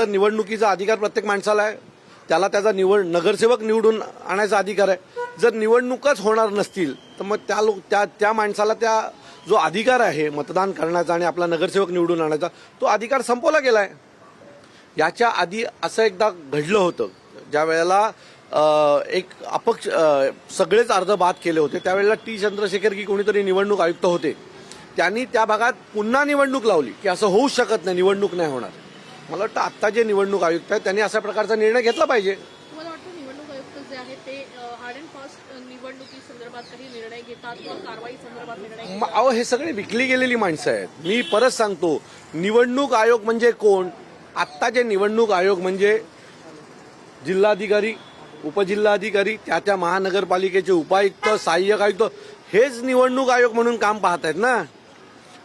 तर निवडणुकीचा अधिकार प्रत्येक माणसाला आहे. त्याला त्याचा निवड नगरसेवक निवडून आणायचा अधिकार आहे. जर निवडणुकच होणार नसतील तर मग त्या लोक त्या त्या माणसाला त्या जो अधिकार आहे मतदान करण्याचा आणि आपला नगरसेवक निवडून आणायचा तो अधिकार संपवला गेला आहे याच्या आधी असं एकदा घडलं होतं. ज्या वेळेला एक अपक्ष सगळेच अर्ध बाद केले होते. त्यावेळेला टी चंद्रशेखर की कोणीतरी निवडणूक आयुक्त होते. त्यांनी त्या भागात पुन्हा निवडणूक लावली की असं होऊच शकत नाही निवडणूक नाही होणार. मला वाटतं आत्ता जे निवडणूक आयुक्त आहेत त्यांनी अशा प्रकारचा निर्णय घेतला पाहिजे. मला वाटतं निवडणूक आयुक्त जे आहेत ते हार्ड अँड फास्ट निवडणुकी संदर्भात काही निर्णय घेतात किंवा कारवाई संदर्भात निर्णय घेतात म- अहो हे सगळे विकली गेलेली माणसं आहेत. मी परत सांगतो निवडणूक आयोग म्हणजे कोण? आत्ताचे निवडणूक आयोग म्हणजे जिल्हाधिकारी उपजिल्हाधिकारी त्या त्या महानगरपालिकेचे उपायुक्त सहाय्यक आयुक्त हेच निवडणूक आयोग म्हणून काम पाहत आहेत ना.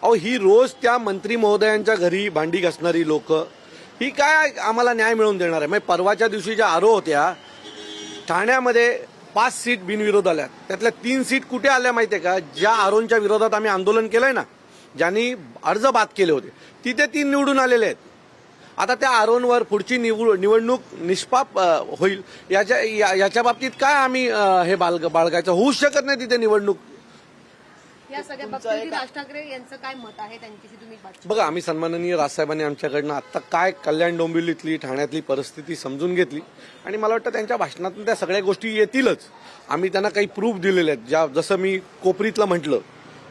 अहो ही रोज त्या मंत्री महोदयांच्या घरी भांडी घासणारी लोक ही काय आम्हाला न्याय मिळवून देणार आहे? म्हणजे परवाच्या दिवशी ज्या आरो होत्या ठाण्यामध्ये पाच सीट बिनविरोध आल्या. त्यातल्या तीन सीट कुठे आल्या माहिती आहे का? ज्या आरोंच्या विरोधात आम्ही आंदोलन केलंय ना ज्यांनी अर्ज बाद केले होते तिथे तीन निवडून आलेले आहेत. आता त्या आरोनवर पुढची निवड निवडणूक निष्पाप होईल. याच्या या- याच्या बाबतीत काय आम्ही हे बाळग बाळगायचं? होऊच शकत नाही तिथे निवडणूक. या सगळ्या बाबतीत राज ठाकरे यांचं काय मत आहे त्यांच्याशी तुम्ही बातचीत बघा आम्ही सन्माननीय राजसाहेबांनी आमच्याकडनं आत्ता काय कल्याण डोंबिवलीतली ठाण्यातली परिस्थिती समजून घेतली. आणि मला वाटतं त्यांच्या भाषणातून त्या सगळ्या गोष्टी येतीलच. आम्ही त्यांना काही प्रूफ दिलेले आहेत. ज्या जसं मी कोपरीतलं म्हटलं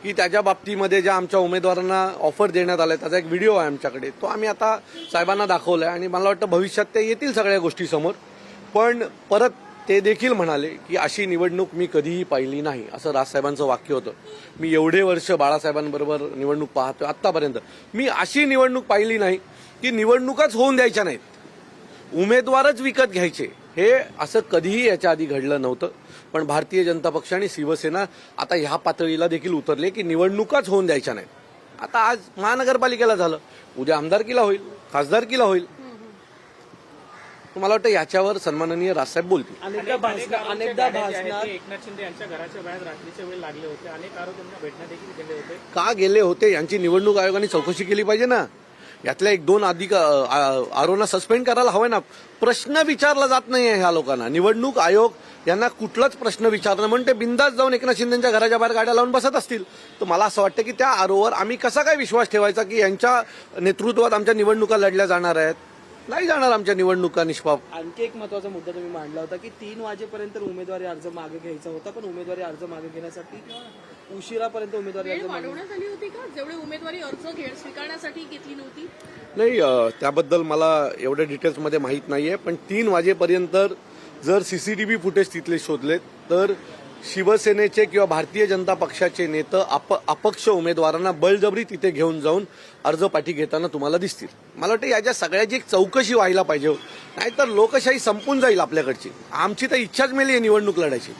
की त्याच्या बाबतीमध्ये ज्या आमच्या उमेदवारांना ऑफर देण्यात आल्या त्याचा एक व्हिडिओ आहे आमच्याकडे. तो आम्ही आता साहेबांना दाखवलाय. आणि मला वाटतं भविष्यात ते येतील सगळ्या गोष्टी समोर पण परत ते देखील म्हणाले की अशी निवडणूक मी कधीही पाहिली नाही असं राजसाहेबांचं वाक्य होतं. मी एवढे वर्ष बाळासाहेबांबरोबर निवडणूक पाहतो आतापर्यंत मी अशी निवडणूक पाहिली नाही की निवडणुकाच होऊन द्यायच्या नाहीत. उमेदवारच विकत घ्यायचे. हे असं कधीही याच्या आधी घडलं नव्हतं. पण भारतीय जनता पक्ष आणि शिवसेना आता ह्या पातळीला देखील उतरले की निवडणुकाच होऊन द्यायच्या नाहीत. आता आज महानगरपालिकेला झालं. उद्या आमदारकीला होईल खासदारकीला होईल. मला वाटतं याच्यावर सन्माननीय राजसाहेब बोलतील? अनेकदा भाषण अनेकदा भाषणात एकनाथ शिंदे यांच्या घराच्या बाहेर रात्रीच्या वेळी लागले होते. अनेक आरोप त्यांना भेटण्या देखील गेले होते. का गेले होते? यांची निवडणूक आयोगाने चौकशी केली पाहिजे ना. यातल्या एक दोन अधिक आरोना सस्पेंड करायला हवं ना. प्रश्न विचारला जात नाही ह्या लोकांना. निवडणूक आयोग यांना कुठलाच प्रश्न विचारणं म्हणून ते बिंदास जाऊन एकनाथ शिंदेच्या घराच्या बाहेर गाड्या लावून बसत असतील. तर मला असं वाटतं की त्या आरोवर आम्ही कसा काय विश्वास ठेवायचा की यांच्या नेतृत्वात आमच्या निवडणुका लढल्या जाणार आहेत? नाही जाणार आमच्या निवडणुका निष्पाप. आणखी एक महत्त्वाचा मुद्दा तुम्ही मांडला होता की तीन वाजेपर्यंत उमेदवारी अर्ज मागे घ्यायचा होता पण उमेदवारी अर्ज मागे घेण्यासाठी उशिरापर्यंत उमेदवारी अर्ज मागे वाढवण्यात आली होती का? जेवढे उमेदवारी अर्ज घे स्वीकारण्यासाठी घेतली नव्हती. नाही त्याबद्दल मला एवढ्या डिटेल्समध्ये माहीत नाहीये पण तीन वाजेपर्यंत जर सीसीटीव्ही फुटेज तिथले शोधले तर शिवसेनेचे किंवा भारतीय जनता पक्षाचे नेते अप अपक्ष उमेदवारांना बळजबरी तिथे घेऊन जाऊन अर्ज पाठी घेताना तुम्हाला दिसतील. मला वाटतं याच्या सगळ्याची एक चौकशी व्हायला पाहिजे हो. नाहीतर लोकशाही संपून जाईल आपल्याकडची. आमची तर इच्छाच मिळली आहे निवडणूक लढायची.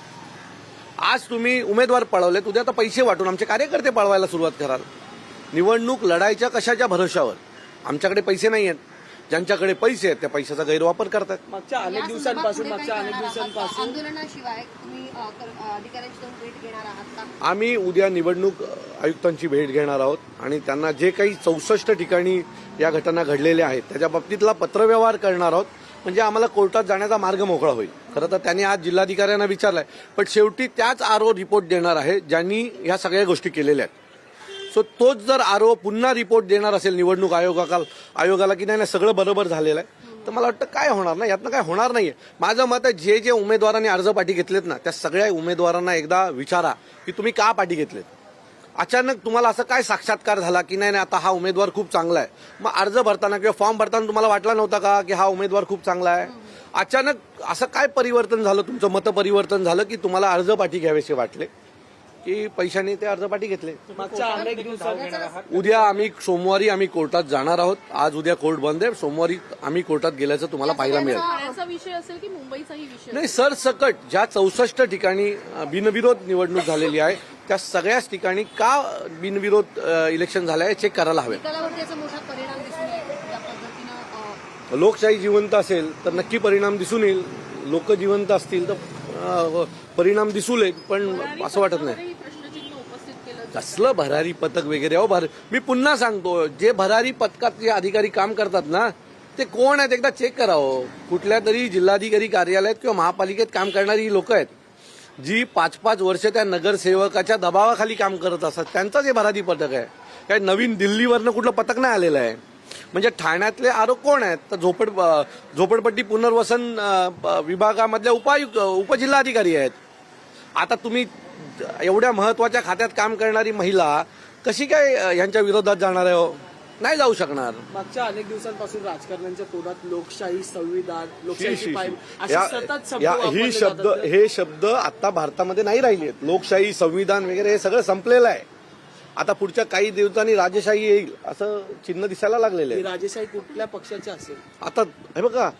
आज तुम्ही उमेदवार पळवलेत उद्या तर पैसे वाटून आमचे कार्यकर्ते पळवायला सुरुवात कराल. निवडणूक लढायच्या कशाच्या भरोशावर आमच्याकडे पैसे नाही आहेत ज्यांच्याकडे पैसे आहेत त्या पैशाचा गैरवापर करतात. मागच्या अनेक दिवसांपासून मागच्या अनेक? दिवसांपासून आंदोलनाशिवाय तुम्ही अ, कर- अ, अधिकाऱ्यांची जाऊन भेट घेणार आहात का? आम्ही उद्या निवडणूक आयुक्तांची भेट घेणार आहोत आणि त्यांना जे काही चौसष्ट ठिकाणी या घटना घडलेल्या आहेत त्याच्या बाबतीतला पत्रव्यवहार करणार आहोत. म्हणजे आम्हाला कोर्टात जाण्याचा मार्ग मोकळा होईल. खरं तर त्यांनी आज जिल्हाधिकाऱ्यांना विचारलंय पण शेवटी त्याच आरो रिपोर्ट देणार आहे ज्यांनी ह्या सगळ्या गोष्टी केलेल्या आहेत. सो तोच जर आरोप पुन्हा रिपोर्ट देणार असेल निवडणूक आयोगाकाल आयोगाला की नाही नाही सगळं बरोबर झालेलं आहे. तर मला वाटतं काय होणार नाही? यातनं काय होणार नाहीये. माझं मत आहे जे जे उमेदवारांनी अर्ज पाठी घेतलेत ना त्या सगळ्या उमेदवारांना एकदा विचारा की तुम्ही का पाठी घेतलेत? अचानक तुम्हाला असं काय साक्षात्कार झाला की नाही नाही आता हा उमेदवार खूप चांगला आहे? मग अर्ज भरताना किंवा फॉर्म भरताना तुम्हाला वाटला नव्हता का की हा उमेदवार खूप चांगला आहे? अचानक असं काय परिवर्तन झालं? तुमचं मतपरिवर्तन झालं की तुम्हाला अर्ज पाठी घ्यावेसे वाटले? की पैशाने ते अर्ज पाठी घेतले उद्या आम्ही सोमवारी आम्ही कोर्टात जाणार आहोत. आज उद्या कोर्ट बंद आहे. सोमवारी आम्ही कोर्टात गेल्याचं तुम्हाला पाहायला मिळेल. ठाण्याचा विषय असेल की मुंबईचाही विषय नाही सरसकट ज्या चौसष्ट ठिकाणी बिनविरोध निवडणूक झालेली आहे त्या सगळ्याच ठिकाणी का बिनविरोध इलेक्शन झालं आहे चेक करायला हवे. निकालावरती याचा मोठा परिणाम दिसून येईल त्या पद्धतीनं अ, लोकशाही जिवंत असेल तर नक्की परिणाम दिसून येईल. लोक जिवंत असतील तर परिणाम दिसून येईल पण असं वाटत नाही भरारी प्रश्नचिन्ह उपस्थित केलं कसलं भरारी पथक वगैरे? अहो भर मी पुन्हा सांगतो जे भरारी पथकात जे अधिकारी काम करतात ना ते कोण आहेत? एकदा चेक करावं हो. कुठल्या तरी जिल्हाधिकारी कार्यालयात किंवा महापालिकेत काम करणारी ही लोक आहेत जी पाच पाच वर्ष त्या नगरसेवकाच्या दबावाखाली काम करत असतात. त्यांचंच हे भरारी पथक आहे. काय नवीन दिल्लीवरनं कुठलं पथक नाही आलेलं आहे. म्हणजे ठाण्यातले आरोप कोण आहेत? तर झोपड झोपडपट्टी पुनर्वसन विभागामधल्या उपायुक्त उपजिल्हाधिकारी आहेत. आता तुम्ही एवढ्या महत्त्वाच्या खात्यात काम करणारी महिला कशी काय यांच्या विरोधात जाणार आहे हो? नाही जाऊ शकणार. मागच्या अनेक दिवसांपासून राजकारण्यांच्या तोंडात लोकशाही संविधान वापरले ही शब्द. हे शब्द आता भारतामध्ये नाही राहिले आहेत. लोकशाही संविधान वगैरे हे सगळं संपलेलं आहे. आता पुढच्या काही दिवसांनी राजेशाही येईल असं चिन्ह दिसायला लागलेलं ही आहे. राजेशाही कुठल्या पक्षाची असेल? आता हे बघा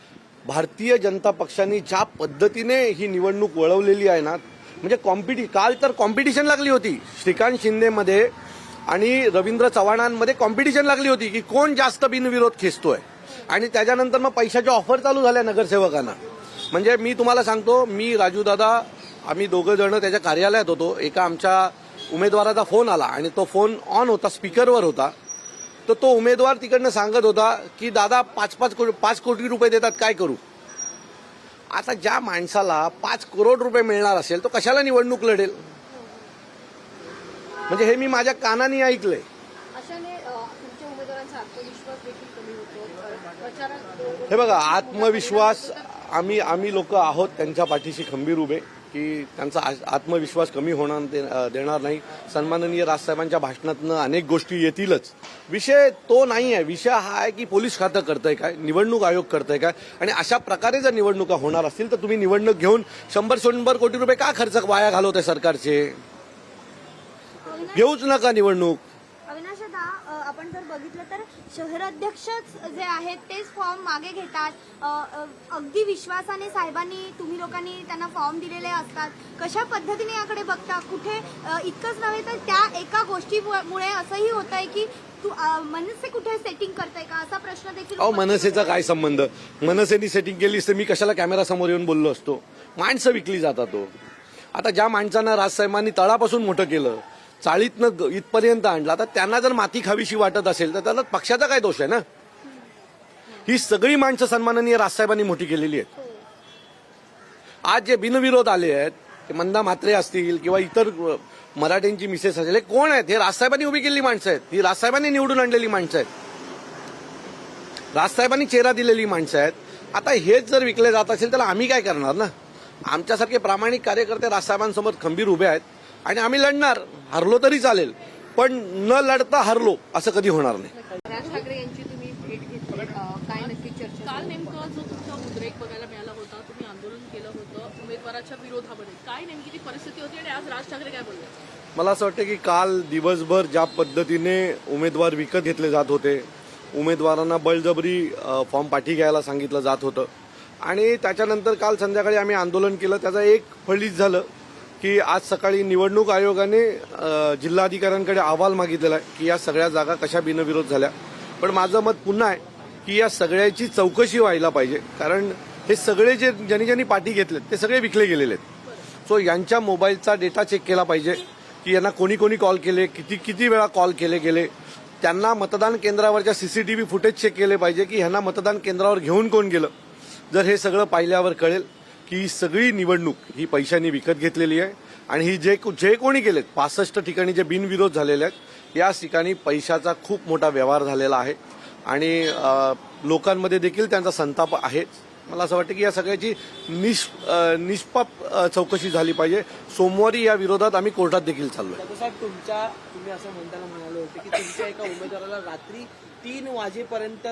भारतीय जनता पक्षाने ज्या पद्धतीने ही निवडणूक वळवलेली आहे ना म्हणजे कॉम्पिटि काल तर कॉम्पिटिशन लागली होती. श्रीकांत शिंदेमध्ये आणि रवींद्र चव्हाणांमध्ये कॉम्पिटिशन लागली होती की कोण जास्त बिनविरोध खेचतोय. आणि त्याच्यानंतर मग पैशाच्या ऑफर चालू झाल्या नगरसेवकांना. म्हणजे मी तुम्हाला सांगतो मी राजू दादा आम्ही दोघं जण त्याच्या कार्यालयात होतो. एका आमच्या उमेदवाराचा फोन आला आणि तो फोन ऑन होता स्पीकरवर होता. तर तो उमेदवार तिकडनं सांगत होता की दादा पाच पाच कोटी पाच कोटी रुपये देतात काय करू? आता ज्या माणसाला पाच करोड रुपये मिळणार असेल तो कशाला निवडणूक लढेल? म्हणजे हे मी माझ्या कानाने ऐकलंय. हे बघा आत्मविश्वास आम्ही आम्ही लोक आहोत त्यांच्या पाठीशी खंबीर उभे. की त्यांचा आ- आत्मविश्वास कमी होणार देणार नाही. सन्माननीय राजसाहेबांच्या भाषणातनं अनेक गोष्टी येतीलच. विषय तो नाही आहे विषय हा आहे की पोलीस खातं करतंय काय निवडणूक आयोग करतंय काय आणि अशा प्रकारे जर निवडणुका होणार असतील तर तुम्ही निवडणूक घेऊन शंभर शंभर कोटी रुपये का खर्च वाया घालवताय सरकारचे? घेऊच नका निवडणूक अविनाश दादा अ, आपण जर बघितलं तर शहराध्यक्षच जे आहेत तेच फॉर्म मागे घेतात. अगदी विश्वासाने साहेबांनी तुम्ही लोकांनी त्यांना फॉर्म दिलेले असतात. कशा पद्धतीने याकडे बघता? कुठे इतकंच नव्हे तर त्या एका गोष्टीमुळे असंही होत आहे की तू मनसे कुठे सेटिंग करताय का? असा प्रश्न देखील अहो मनसेचा काय संबंध? मनसेनी सेटिंग केलीस तर मी कशाला कॅमेरा समोर येऊन बोललो असतो? माणसं विकली जातात तो आता ज्या माणसांना राजसाहेबांनी तळापासून मोठं केलं चाळीतनं इथपर्यंत आणला. आता त्यांना जर माती खावीशी वाटत असेल तर त्याला पक्षाचा काय दोष आहे ना? ही सगळी माणसं सन्माननीय राजसाहेबांनी मोठी केलेली आहेत. आज जे बिनविरोध आले आहेत ते मंदा म्हात्रे असतील किंवा इतर मराठ्यांची मिसेस असेल हे कोण आहेत? हे राजसाहेबांनी उभी केलेली माणसं आहेत. ही राजसाहेबांनी निवडून आणलेली माणसं आहेत. राजसाहेबांनी चेहरा दिलेली माणसं आहेत. आता हेच जर विकले जात असेल तर आम्ही काय करणार ना? आमच्यासारखे प्रामाणिक कार्यकर्ते राजसाहेबांसमोर खंबीर उभे आहेत. आणि आम्ही लढणार. हरलो तरी चालेल. पण न लढता हरलो असं कधी होणार नाही. राज ठाकरे यांची तुम्ही भेट घेतली. काय नक्की चर्चा काल नेमकं जो तुमचा उद्रेक बघायला मिळाला होता तुम्ही आंदोलन केलं होतं उमेदवाराच्या विरोधामध्ये. काय नेमकी ती परिस्थिती होती आणि आज राज ठाकरे काय बोलले? मला असं वाटतं की काल दिवसभर ज्या पद्धतीने उमेदवार विकत घेतले जात होते उमेदवारांना बळजबरी फॉर्म पाठी घ्यायला सांगितलं जात होतं. आणि त्याच्यानंतर काल संध्याकाळी आम्ही आंदोलन केलं. त्याचं एक फळीच झालं. की आज सकाळी निवडणूक आयोगाने जिल्हाधिकाऱ्यांकडे अहवाल मागितलेला आहे की या सगळ्या जागा कशा बिनविरोध झाल्या. पण माझं मत पुन्हा आहे की या सगळ्याची चौकशी व्हायला पाहिजे. कारण हे सगळे जे ज्यांनी ज्यांनी पाठी घेतलेत ते सगळे विकले गेलेले आहेत. सो यांच्या मोबाईलचा डेटा चेक केला पाहिजे की यांना कोणी कोणी कॉल केले किती किती वेळा कॉल केले गेले. त्यांना मतदान केंद्रावरच्या सीसीटीव्ही फुटेज चेक केले पाहिजे की ह्यांना मतदान केंद्रावर घेऊन कोण गेलं. जर हे सगळं पाहिल्यावर कळेल की ही सगळी निवडणूक ही पैशांनी विकत घेतलेली आहे. आणि ही जे जे कोणी गेलेत पासष्ट ठिकाणी जे बिनविरोध झालेले आहेत या ठिकाणी पैशाचा खूप मोठा व्यवहार झालेला आहे. आणि लोकांमध्ये देखील त्यांचा संताप आहेच. मला असं वाटतं की या सगळ्याची निष निष्पाप चौकशी झाली पाहिजे. सोमवारी या विरोधात आम्ही कोर्टात देखील चाललोय. साहेब तुमच्या तुम्ही असं म्हणताना म्हणाले होते की तुमच्या एका उमेदवाराला रात्री तीन वाजेपर्यंत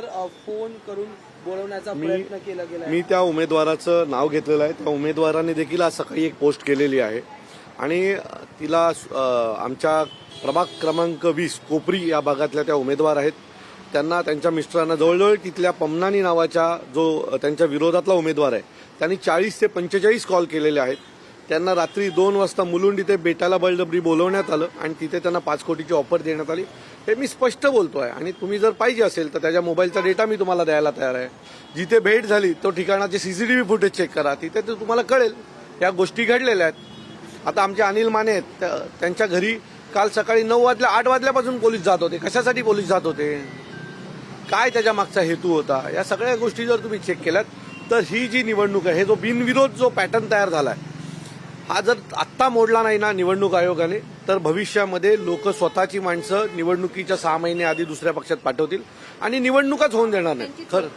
फोन करून बोलवण्याचा प्रयत्न केला गेला मी त्या उमेदवाराचं नाव घेतलेलं आहे. त्या उमेदवाराने देखील आज सकाळी एक पोस्ट केलेली आहे. आणि तिला आमच्या प्रभाग क्रमांक वीस कोपरी या भागातल्या त्या उमेदवार आहेत. त्यांना त्यांच्या मिस्टरांना जवळजवळ तिथल्या पमनानी नावाच्या जो त्यांच्या विरोधातला उमेदवार आहे त्यांनी चाळीस ते पंचेचाळीस कॉल केलेले आहेत. त्यांना रात्री दोन वाजता मुलुंड इथे बेटाला बळजबरी बोलवण्यात आलं आणि तिथे त्यांना पाच कोटीची ऑफर देण्यात आली. हे मी स्पष्ट बोलतो आहे. आणि तुम्ही जर पाहिजे असेल तर त्याच्या मोबाईलचा डेटा मी तुम्हाला द्यायला तयार आहे. जिथे भेट झाली तो ठिकाणाचे सीसीटीव्ही फुटेज चेक करा. तिथे ते तुम्हाला कळेल. या गोष्टी घडलेल्या आहेत. आता आमचे अनिल माने आहेत. त्यांच्या घरी काल सकाळी नऊ वाजल्या आठ वाजल्यापासून पोलीस जात होते. कशासाठी पोलीस जात होते? काय त्याच्या मागचा हेतू होता? या सगळ्या गोष्टी जर तुम्ही चेक केल्यात तर ही जी निवडणूक आहे हे जो बिनविरोध जो पॅटर्न तयार झालाय हा जर आत्ता मोडला नाही ना निवडणूक आयोगाने तर भविष्यामध्ये लोक स्वतःची माणसं निवडणुकीच्या सहा महिने आधी दुसऱ्या पक्षात पाठवतील आणि निवडणुकाच होऊन देणार नाही. खरं.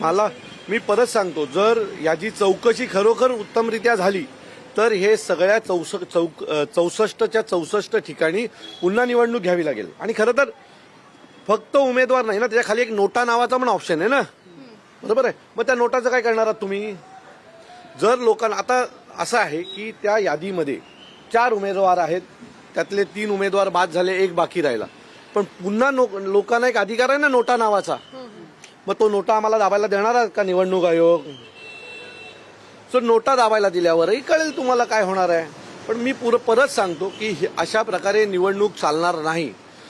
मला मी परत सांगतो जर याची चौकशी खरोखर उत्तमरित्या झाली तर हे सगळ्या चौस चौक चौसष्टच्या चौसष्ट ठिकाणी पुन्हा निवडणूक घ्यावी लागेल. आणि खरं तर फक्त उमेदवार नाही ना त्याच्याखाली एक नोटा नावाचा पण ऑप्शन आहे ना? बरोबर आहे? मग त्या नोटाचं काय करणार आहात तुम्ही? जर लोकांना आता असं आहे की त्या यादीमध्ये चार उमेदवार आहेत त्यातले तीन उमेदवार बाद झाले एक बाकी राहिला. पण पुन्हा लोकांना एक अधिकार आहे ना नोटा नावाचा? मग तो नोटा आम्हाला दाबायला देणार का निवडणूक आयोग? सो नोटा दाबायला दिल्यावरही कळेल तुम्हाला काय होणार आहे. पण मी पुर परत सांगतो की हे- अशा प्रकारे निवडणूक चालणार नाही.